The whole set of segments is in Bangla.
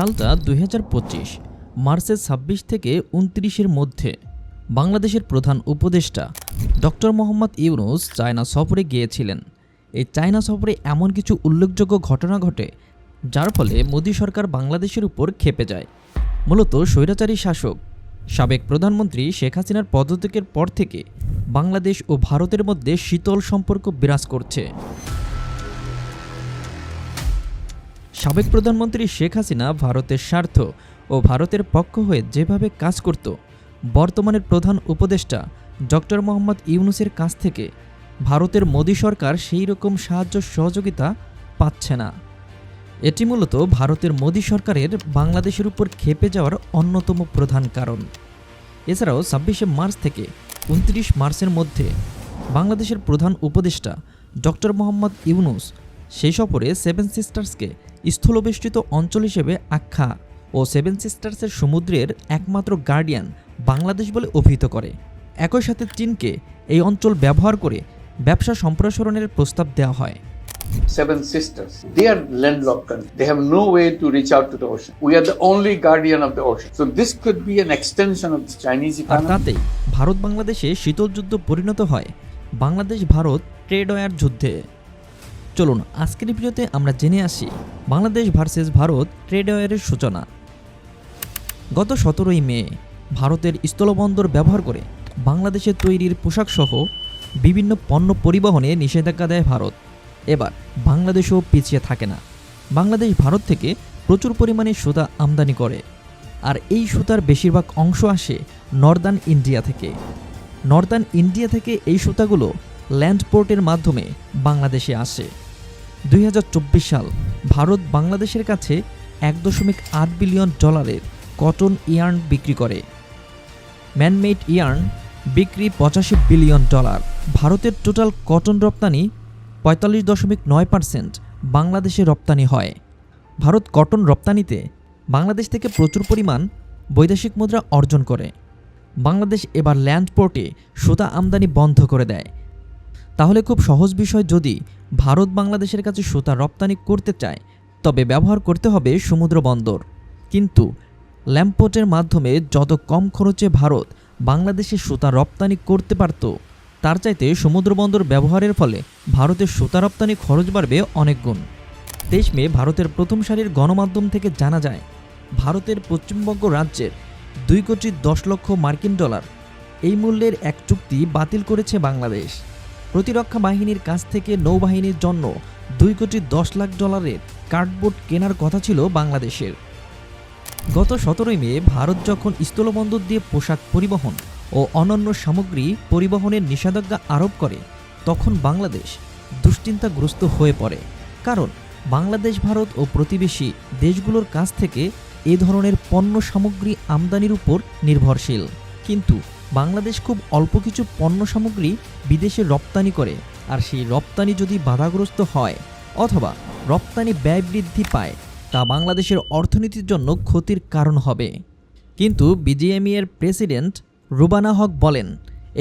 সালটা দুই মার্চের ছাব্বিশ থেকে উনত্রিশের মধ্যে বাংলাদেশের প্রধান উপদেষ্টা ডক্টর মোহাম্মদ ইউনুস চায়না সফরে গিয়েছিলেন। এই চায়না সফরে এমন কিছু উল্লেখযোগ্য ঘটনা ঘটে, যার ফলে মোদী সরকার বাংলাদেশের উপর খেপে যায়। মূলত স্বৈরাচারী শাসক, সাবেক প্রধানমন্ত্রী শেখ হাসিনার পদত্যাগের পর থেকে বাংলাদেশ ও ভারতের মধ্যে শীতল সম্পর্ক বিরাজ করছে। সাবেক প্রধানমন্ত্রী শেখ হাসিনা ভারতের স্বার্থ ও ভারতের পক্ষ হয়ে যেভাবে কাজ করত, বর্তমানের প্রধান উপদেষ্টা ডক্টর মোহাম্মদ ইউনুসের কাছ থেকে ভারতের মোদী সরকার সেই রকম সাহায্য সহযোগিতা পাচ্ছে না। এটি মূলত ভারতের মোদী সরকারের বাংলাদেশের উপর খেপে যাওয়ার অন্যতম প্রধান কারণ। এছাড়াও ছাব্বিশে মার্চ থেকে উনত্রিশ মার্চের মধ্যে বাংলাদেশের প্রধান উপদেষ্টা ডক্টর মোহাম্মদ ইউনুস সেই সফরে সেভেন সিস্টার্সকে স্থলবেষ্টিত অঞ্চল হিসেবে আখ্যা ও সেভেন সিস্টার্সের সমুদ্রের একমাত্র গার্ডিয়ান বাংলাদেশ বলে অভিহিত করে একই সাথে চীনকে এই অঞ্চল ব্যবহার করে ব্যবসা সম্প্রসারণের প্রস্তাব দেওয়া হয় seven sisters. They are landlocked countries. They have no way to reach out to the ocean. We are the only guardian of the ocean. So this could be an extension of the Chinese R economy. তাতেই ভারত বাংলাদেশে শীতল যুদ্ধ পরিণত হয় বাংলাদেশ ভারত ট্রেড ওয়ার যুদ্ধে চলুন, আজকের ভিডিওতে আমরা জেনে আসি বাংলাদেশ ভার্সেস ভারত ট্রেড ওয়ারের সূচনা। গত সতেরোই মে, ভারতের স্থলবন্দর ব্যবহার করে বাংলাদেশে তৈরির পোশাকসহ বিভিন্ন পণ্য পরিবহনে নিষেধাজ্ঞা দেয় ভারত। এবার বাংলাদেশও পিছিয়ে থাকে না। বাংলাদেশ ভারত থেকে প্রচুর পরিমাণে সুতা আমদানি করে, আর এই সুতার বেশিরভাগ অংশ আসে নর্দার্ন ইন্ডিয়া থেকে। নর্দার্ন ইন্ডিয়া থেকে এই সুতাগুলো ল্যান্ড পোর্টের মাধ্যমে বাংলাদেশে আসে। দুই হাজার চব্বিশ সাল ভারত বাংলাদেশের কাছে এক দশমিক আট বিলিয়ন ডলারের কটন ইয়ার্ন বিক্রি করে। ম্যানমেড ইয়ার্ন বিক্রি পঁচাশি বিলিয়ন ডলার। ভারতের টোটাল কটন রপ্তানি পঁয়তাল্লিশ দশমিক নয় পার্সেন্ট বাংলাদেশে রপ্তানি হয়। ভারত কটন রপ্তানিতে বাংলাদেশ থেকে প্রচুর পরিমাণ বৈদেশিক মুদ্রা অর্জন করে। বাংলাদেশ এবার ল্যান্ড পোর্টে সুতা আমদানি বন্ধ করে দেয়। তাহলে খুব সহজ বিষয় যদি ভারত বাংলাদেশের কাছে সুতা রপ্তানি করতে চায়, তবে ব্যবহার করতে হবে সমুদ্র বন্দর। কিন্তু ল্যাম্পোর্টের মাধ্যমে যত কম খরচে ভারত বাংলাদেশে সুতা রপ্তানি করতে পারত, তার চাইতে সমুদ্র বন্দর ব্যবহারের ফলে ভারতের সুতা রপ্তানি খরচ বাড়বে অনেক গুণ। তেইশ ভারতের প্রথম সারির গণমাধ্যম থেকে জানা যায়, ভারতের পশ্চিমবঙ্গ রাজ্যের দুই কোটি দশ লক্ষ মার্কিন ডলার এই মূল্যের এক চুক্তি বাতিল করেছে বাংলাদেশ। প্রতিরক্ষা বাহিনীর কাছ থেকে নৌবাহিনীর জন্য দুই কোটি দশ লাখ ডলারের কার্ডবোর্ড কেনার কথা ছিল বাংলাদেশের। গত সতেরোই মে ভারত যখন স্থলবন্দর দিয়ে পোশাক পরিবহন ও অন্যান্য সামগ্রী পরিবহনের নিষেধাজ্ঞা আরোপ করে, তখন বাংলাদেশ দুশ্চিন্তাগ্রস্ত হয়ে পড়ে। কারণ বাংলাদেশ, ভারত ও প্রতিবেশী দেশগুলোর কাছ থেকে এ ধরনের পণ্য সামগ্রী আমদানির উপর নির্ভরশীল। কিন্তু বাংলাদেশ খুব অল্প কিছু পণ্য সামগ্রী বিদেশে রপ্তানি করে, আর সেই রপ্তানি যদি বাধাগ্রস্ত হয় অথবা রপ্তানি ব্যয় বৃদ্ধি পায়, তা বাংলাদেশের অর্থনীতির জন্য ক্ষতির কারণ হবে। কিন্তু বিজিএমই এর প্রেসিডেন্ট রুবানা হক বলেন,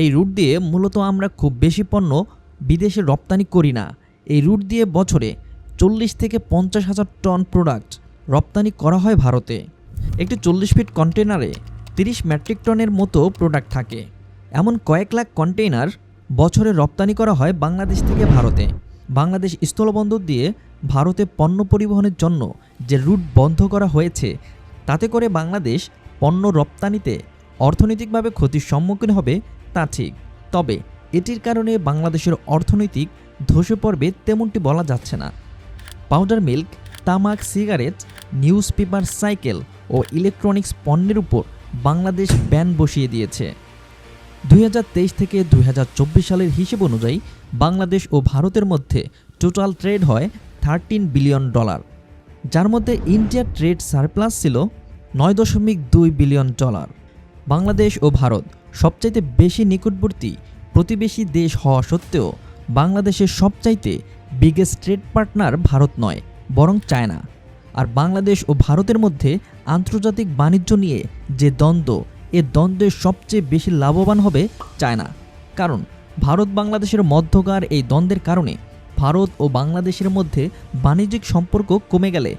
এই রুট দিয়ে মূলত আমরা খুব বেশি পণ্য বিদেশে রপ্তানি করি না। এই রুট দিয়ে বছরে চল্লিশ থেকে পঞ্চাশ হাজার টন প্রোডাক্ট রপ্তানি করা হয় ভারতে। একটি চল্লিশ ফিট কন্টেনারে তিরিশ মেট্রিক টনের মতো প্রোডাক্ট থাকে। এমন কয়েক লাখ কন্টেইনার বছরে রপ্তানি করা হয় বাংলাদেশ থেকে ভারতে। বাংলাদেশ স্থলবন্দর দিয়ে ভারতে পণ্য পরিবহনের জন্য যে রুট বন্ধ করা হয়েছে, তাতে করে বাংলাদেশ পণ্য রপ্তানিতে অর্থনৈতিকভাবে ক্ষতির সম্মুখীন হবে তা ঠিক। তবে এটির কারণে বাংলাদেশের অর্থনৈতিক ধসে পড়বে তেমনটি বলা যাচ্ছে না। পাউডার মিল্ক, তামাক, সিগারেট নিউজ পেপার সাইকেল ও ইলেকট্রনিক্স পণ্যের উপর বাংলাদেশ ব্যান বসিয়ে দিয়েছে। দুই তেইশ থেকে দুই হাজার চব্বিশ সালের হিসেব অনুযায়ী বাংলাদেশ ও ভারতের মধ্যে টোটাল ট্রেড হয় থার্টিন বিলিয়ন ডলার যার মধ্যে ইন্ডিয়ার ট্রেড সারপ্লাস ছিল নয় দশমিক দুই বিলিয়ন ডলার বাংলাদেশ ও ভারত সবচাইতে বেশি নিকটবর্তী প্রতিবেশী দেশ হওয়া সত্ত্বেও বাংলাদেশের সবচাইতে বিগেস্ট ট্রেড পার্টনার ভারত নয়, বরং চায়না আর বাংলাদেশ ও ভারতের মধ্যে আন্তর্জাতিক বাণিজ্য নিয়ে যে দ্বন্দ্ব, এ দ্বন্দ্বে সবচেয়ে বেশি লাভবান হবে চায়না। কারণ ভারত বাংলাদেশের মধ্যকার এই দ্বন্দ্বের কারণে ভারত ও বাংলাদেশের মধ্যে বাণিজ্যিক সম্পর্ক কমে গেলে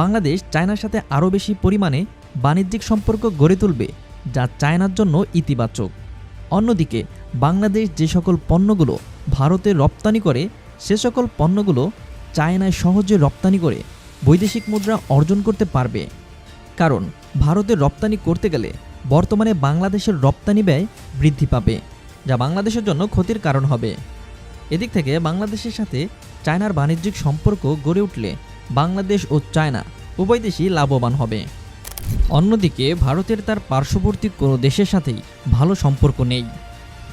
বাংলাদেশ চায়নার সাথে আরও বেশি পরিমাণে বাণিজ্যিক সম্পর্ক গড়ে তুলবে, যা চায়নার জন্য ইতিবাচক। অন্যদিকে বাংলাদেশ যে সকল পণ্যগুলো ভারতে রপ্তানি করে, সে সকল পণ্যগুলো চায়নায় সহজে রপ্তানি করে বৈদেশিক মুদ্রা অর্জন করতে পারবে। কারণ ভারতে রপ্তানি করতে গেলে বর্তমানে বাংলাদেশের রপ্তানি ব্যয় বৃদ্ধি পাবে, যা বাংলাদেশের জন্য ক্ষতির কারণ হবে। এদিক থেকে বাংলাদেশের সাথে চায়নার বাণিজ্যিক সম্পর্ক গড়ে উঠলে বাংলাদেশ ও চায়না উভয় দেশই লাভবান হবে। অন্যদিকে ভারতের তার পার্শ্ববর্তী কোনো দেশের সাথেই ভালো সম্পর্ক নেই।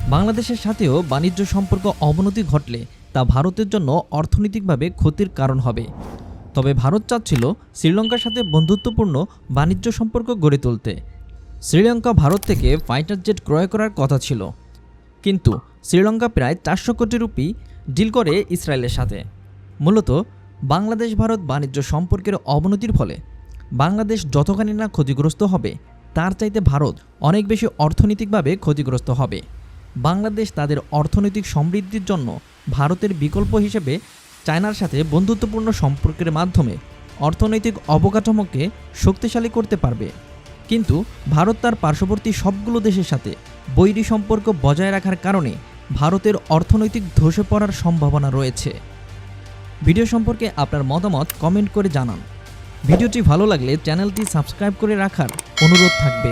বাংলাদেশের সাথেও বাণিজ্য সম্পর্ক অবনতি ঘটলে তা ভারতের জন্য অর্থনৈতিকভাবে ক্ষতির কারণ হবে। তবে ভারত চাচ্ছিল শ্রীলঙ্কার সাথে বন্ধুত্বপূর্ণ বাণিজ্য সম্পর্ক গড়ে তুলতে। শ্রীলঙ্কা ভারত থেকে ফাইটার জেট ক্রয় করার কথা ছিল। কিন্তু শ্রীলঙ্কা প্রায় চারশো কোটি রুপি ডিল করে ইসরায়েলের সাথে। মূলত বাংলাদেশ ভারত বাণিজ্য সম্পর্কের অবনতির ফলে বাংলাদেশ যতখানি না ক্ষতিগ্রস্ত হবে, তার চাইতে ভারত অনেক বেশি অর্থনৈতিকভাবে ক্ষতিগ্রস্ত হবে। বাংলাদেশ তাদের অর্থনৈতিক সমৃদ্ধির জন্য ভারতের বিকল্প হিসেবে চায়নার সাথে বন্ধুত্বপূর্ণ সম্পর্কের মাধ্যমে অর্থনৈতিক অবকাঠামোকে শক্তিশালী করতে পারবে। কিন্তু ভারত তার পার্শ্ববর্তী সবগুলো দেশের সাথে বৈরী সম্পর্ক বজায় রাখার কারণে ভারতের অর্থনৈতিক ধসে পড়ার সম্ভাবনা রয়েছে। ভিডিও সম্পর্কে আপনার মতামত কমেন্ট করে জানান। ভিডিওটি ভালো লাগলে চ্যানেলটি সাবস্ক্রাইব করে রাখার অনুরোধ থাকবে।